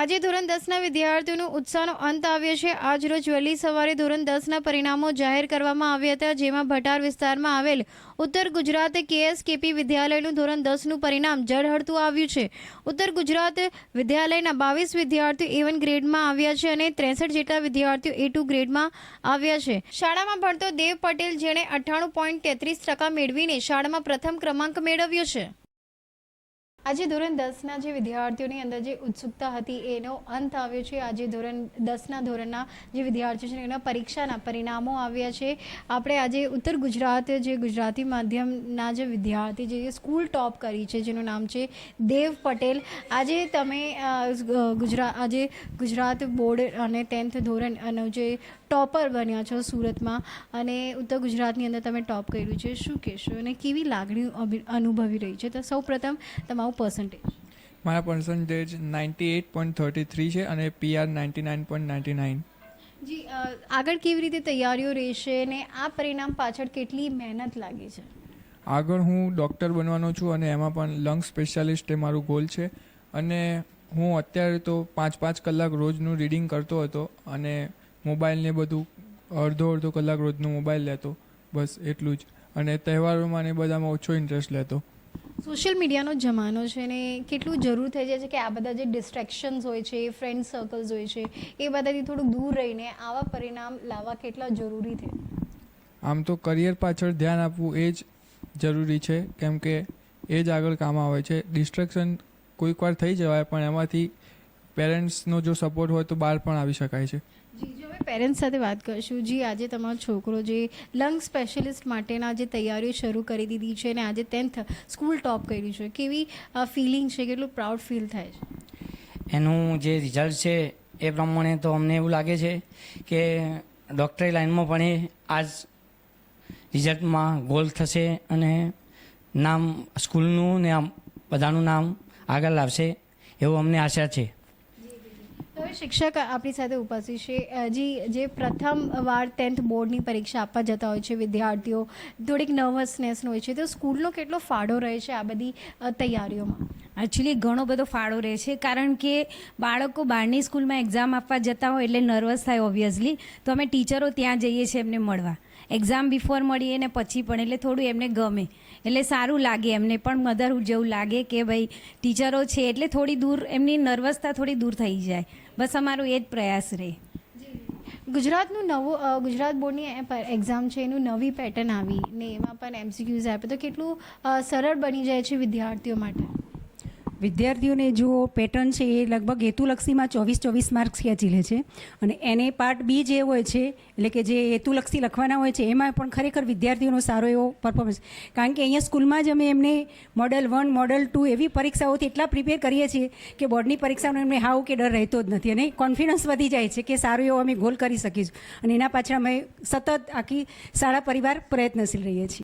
આજે ધોરણ દસના વિદ્યાર્થીઓનો ઉત્સાહનો અંત આવ્યો છે. આજ રોજ વહેલી સવારે ધોરણ દસના પરિણામો જાહેર કરવામાં આવ્યા હતા, જેમાં ભટાર વિસ્તારમાં આવેલ ઉત્તર ગુજરાત કેએસકેપી વિદ્યાલયનું ધોરણ દસનું પરિણામ ઝળહળતું આવ્યું છે. ઉત્તર ગુજરાત વિદ્યાલયના બાવીસ વિદ્યાર્થીઓ એવન ગ્રેડમાં આવ્યા છે અને ત્રેસઠ જેટલા વિદ્યાર્થીઓ એ ટુ ગ્રેડમાં આવ્યા છે. શાળામાં ભણતો દેવ પટેલ, જેણે અઠ્ઠાણું પોઈન્ટ તેત્રીસ ટકા મેળવીને શાળામાં પ્રથમ ક્રમાંક મેળવ્યો છે. આજે ધોરણ દસના જે વિદ્યાર્થીઓની અંદર જે ઉત્સુકતા હતી, એનો અંત આવ્યો છે. આજે ધોરણ દસના ધોરણના જે વિદ્યાર્થીઓ છે, એના પરીક્ષાના પરિણામો આવ્યા છે. આપણે આજે ઉત્તર ગુજરાત જે ગુજરાતી માધ્યમના જે વિદ્યાર્થી જે સ્કૂલ ટોપ કરી છે, જેનું નામ છે દેવ પટેલ. આજે તમે ગુજરાત આજે ગુજરાત બોર્ડ અને ટેન્થ ધોરણ અને જે ટોપર બન્યા છો સુરતમાં અને ઉત્તર ગુજરાતની અંદર તમે ટોપ કર્યું છે. શું કહેશો અને કેવી લાગણી અનુભવી રહી છે? તો સૌ પ્રથમ તમારું પર્સન્ટેજ મારા percentage ninety eight point thirty three છે અને PR ninety nine point ninety nine જી આગળ કેવી રીતે તૈયારીઓ રહેશે અને આ પરિણામ પાછળ કેટલી મહેનત લાગી છે? આગળ હું ડૉક્ટર બનવાનો છું અને એમાં પણ લંગ સ્પેશિયાલિસ્ટ એ મારું ગોલ છે. અને હું અત્યારે તો પાંચ પાંચ કલાક રોજનું રીડિંગ કરતો હતો અને મોબાઈલને બધું અડધો અડધો કલાક રોજનો મોબાઈલ લેતો. બસ એટલું જ. અને તહેવારોમાં ને બધામાં ઓછો ઇન્ટરેસ્ટ લેતો. સોશિયલ મીડિયાનો જમાનો છે ને કેટલું જરૂર થઈ જાય છે કે આ બધા જે ડિસ્ટ્રેક્શન્સ હોય છે ફ્રેન્ડ સર્કલ્સ હોય છે, એ બધાથી થોડુંક દૂર રહીને આવા પરિણામ લાવવા કેટલા જરૂરી છે? આમ તો કરિયર પાછળ ધ્યાન આપવું એ જ જરૂરી છે, કેમ કે એ જ આગળ કામ આવે છે. ડિસ્ટ્રેક્શન કોઈક વાર થઈ જવાય, પણ એમાંથી પેરેન્ટ્સનો જો સપોર્ટ હોય તો બહાર પણ આવી શકાય છે. પેરેન્ટ્સ સાથે વાત કરીશું. જી, આજે તમારો છોકરો જે લંગ સ્પેશિયલિસ્ટ માટેના જે તૈયારીઓ શરૂ કરી દીધી છે અને આજે ટેન્થ સ્કૂલ ટોપ કર્યું છે. કેવી ફિલિંગ છે? કેટલું પ્રાઉડ ફીલ થાય છે? એનું જે રિઝલ્ટ છે એ પ્રમાણે તો અમને એવું લાગે છે કે ડૉક્ટરી લાઈનમાં પણ એ આજ રિઝલ્ટમાં ગોલ થશે અને નામ સ્કૂલનું ને આમ બધાનું નામ આગળ લાવશે એવું અમને આશા છે. હવે શિક્ષક આપણી સાથે ઉપસ્થિત છે. હજી જી પ્રથમ વાર ટેન્થ બોર્ડની પરીક્ષા આપવા જતા હોય છે વિદ્યાર્થીઓ, થોડીક નર્વસનેસ હોય છે. તો સ્કૂલનો કેટલો ફાળો રહે છે આ બધી તૈયારીઓમાં? એકચ્યુઅલી ઘણો બધો ફાળો રહે છે. કારણ કે બાળકો બહારની સ્કૂલમાં એક્ઝામ આપવા જતા હોય એટલે નર્વસ થાય ઓબ્વિયસલી તો અમે ટીચરો ત્યાં જઈએ છીએ એમને મળવા. એક્ઝામ બિફોર મળીએ ને પછી પણ, એટલે થોડું એમને ગમે. એટલે સારું લાગે એમને પણ મધરહુડ જેવું લાગે કે ભાઈ ટીચરો છે, એટલે થોડી દૂર, એમની નર્વસતા થોડી દૂર થઈ જાય. બસ અમારો એ જ પ્રયાસ રહે. ગુજરાતનું નવું ગુજરાત બોર્ડની એક્ઝામ છે, એનું નવી પેટર્ન આવી ને એમાં પણ એમસીક્યુઝ આપે. તો કેટલું સરળ બની જાય છે વિદ્યાર્થીઓ માટે? વિદ્યાર્થીઓને જો પેટર્ન છે એ લગભગ હેતુલક્ષીમાં ચોવીસ ચોવીસ માર્ક્સ ખેંચી લે છે. અને એને પાર્ટ બી જે હોય છે, એટલે કે જે હેતુલક્ષી લખવાના હોય છે, એમાં પણ ખરેખર વિદ્યાર્થીઓનો સારો એવો પરફોર્મન્સ કારણ કે અહીંયા સ્કૂલમાં જ અમે એમને મોડલ વન મોડલ ટુ એવી પરીક્ષાઓથી એટલા પ્રિપેર કરીએ છીએ કે બોર્ડની પરીક્ષાનો એમને હાવ કે ડર રહેતો જ નથી. અને કોન્ફિડન્સ વધી જાય છે કે સારો એવો અમે ગોલ કરી શકીશું. અને એના પાછળ અમે સતત આખી શાળા પરિવાર પ્રયત્નશીલ રહીએ છીએ.